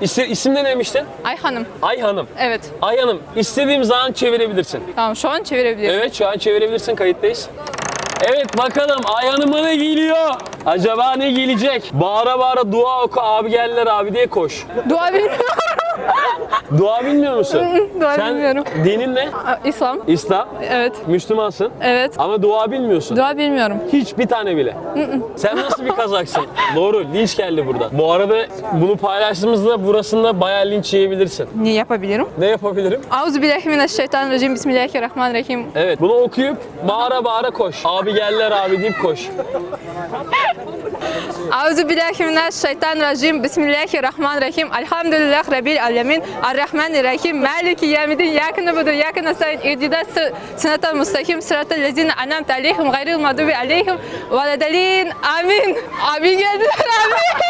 İsim, isim ne demiştin? Ay hanım. Ay Hanım. Evet. Ay Hanım istediğim zaman çevirebilirsin. Tamam şu an çevirebilirim. Evet şu an çevirebilirsin kayıttayız. Evet bakalım Ay Hanım'a ne geliyor? Acaba ne gelecek? Bağıra bağıra dua oku abi geldiler abi diye koş. Dua bilmiyorum. Dua bilmiyor musun? Dua Sen bilmiyorum. dinin ne? İslam. İslam. Evet. Müslümansın. Evet. Ama dua bilmiyorsun. Dua bilmiyorum. Hiç bir tane bile. Sen nasıl bir kazaksın? Doğru linç geldi burada. Bu arada bunu paylaştığımızda burasında bayağı linç yiyebilirsin. Ne yapabilirim? Ne yapabilirim? Euzubillahimineşşeytanirracim. Bismillahirrahmanirrahim. Evet bunu okuyup bağıra bağıra koş. Abi geldiler abi deyip koş. Euzubillahimineşşeytanirracim. Bismillahirrahmanirrahim. Elhamdülillah Rabbil alemin. Errahmanirrahim. Maliki yevmiddin. İyyâke na'budu ve iyyâke nestaîn. İhdinas sıratal mustakim. Sıratal lezîne en'amte aleyhim. Gayril mağdubi aleyhim. Ve ledalîn. Amin. Amin geldiler amin.